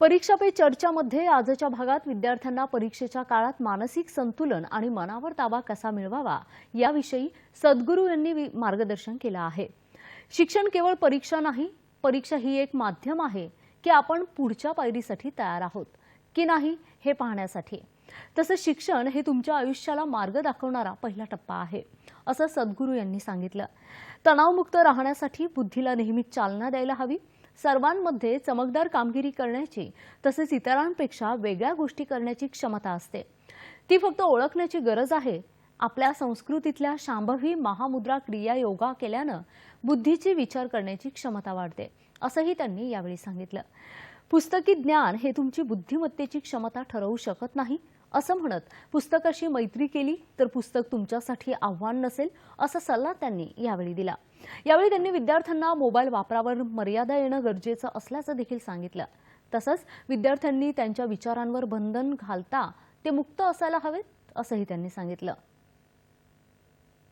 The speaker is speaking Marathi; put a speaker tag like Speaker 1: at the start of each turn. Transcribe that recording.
Speaker 1: परीक्षा पे चर्चामध्ये आजच्या भागात विद्यार्थ्यांना परीक्षेच्या काळात मानसिक संतुलन आणि मनावर ताबा कसा मिळवावा याविषयी सद्गुरू यांनी वि- मार्गदर्शन केलं आहे. शिक्षण केवळ परीक्षा नाही परीक्षा ही एक माध्यम आहे की आपण पुढच्या पायरीसाठी तयार आहोत की नाही हे पाहण्यासाठी. तसं शिक्षण हे तुमच्या आयुष्याला मार्ग दाखवणारा पहिला टप्पा आहे असं सद्गुरू यांनी सांगितलं. तणावमुक्त राहण्यासाठी बुद्धीला नेहमी चालना द्यायला हवी. सर्वांमध्ये चमकदार कामगिरी करण्याची तसेच इतरांपेक्षा वेगळ्या गोष्टी करण्याची क्षमता असते. ती फक्त ओळखण्याची गरज आहे. आपल्या संस्कृतीतल्या शांभवी महामुद्रा क्रिया योगा केल्यानं बुद्धीची विचार करण्याची क्षमता वाढते असंही त्यांनी यावेळी सांगितलं. पुस्तकी ज्ञान हे तुमची बुद्धिमत्तेची क्षमता ठरवू शकत नाही? असं म्हणत पुस्तकाशी मैत्री केली तर पुस्तक तुमच्यासाठी आव्हान नसेल असा सल्ला त्यांनी यावेळी दिला. यावेळी त्यांनी विद्यार्थ्यांना मोबाईल वापरावर मर्यादा येणं गरजेचं असल्याचं देखील सांगितलं. तसंच विद्यार्थ्यांनी त्यांच्या विचारांवर बंधन घालता ते मुक्त असायला हवेत असंही त्यांनी सांगितलं.